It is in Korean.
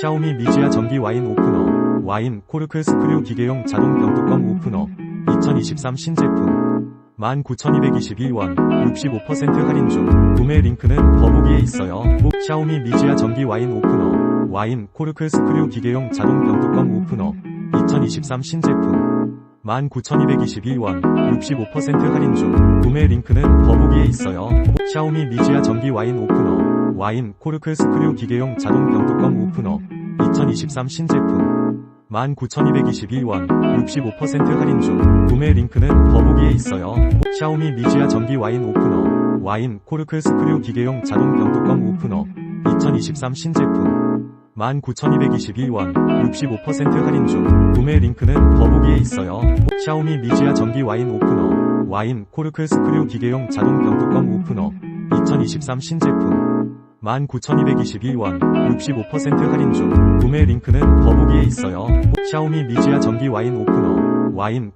샤오미 미지아 전기 와인 오프너 와인 코르크 스크류 기계용 자동 병뚜껑 오프너 2023 신제품 19,221원 65% 할인 중 구매 링크는 더보기에 있어요. 꼭 샤오미 미지아 전기 와인 오프너 와인 코르크 스크류 기계용 자동 병뚜껑 오프너 2023 신제품 19,221원 65% 할인 중 구매 링크는 더보기에 있어요. 꼭 샤오미 미지아 전기 와인 오프너 와인 코르크 스크류 기계용 자동 병뚜껑 오프너 2023 신제품. 19,221원 65% 할인 중. 구매 링크는 더보기에 있어요. 꼭 샤오미 미지아 전기 와인 오프너 와인 코르크 스크류 기계용 자동 병뚜껑 오프너 2023 신제품. 19,221원 65% 할인 중. 구매 링크는 더보기에 있어요. 꼭 샤오미 미지아 전기 와인 오프너 와인 코르크 스크류 기계용 자동 병뚜껑 오프너 2023 신제품 19,221원 65% 할인 중 구매 링크는 더보기에 있어요. 꼭 샤오미 미지아 전기 와인 오프너 와인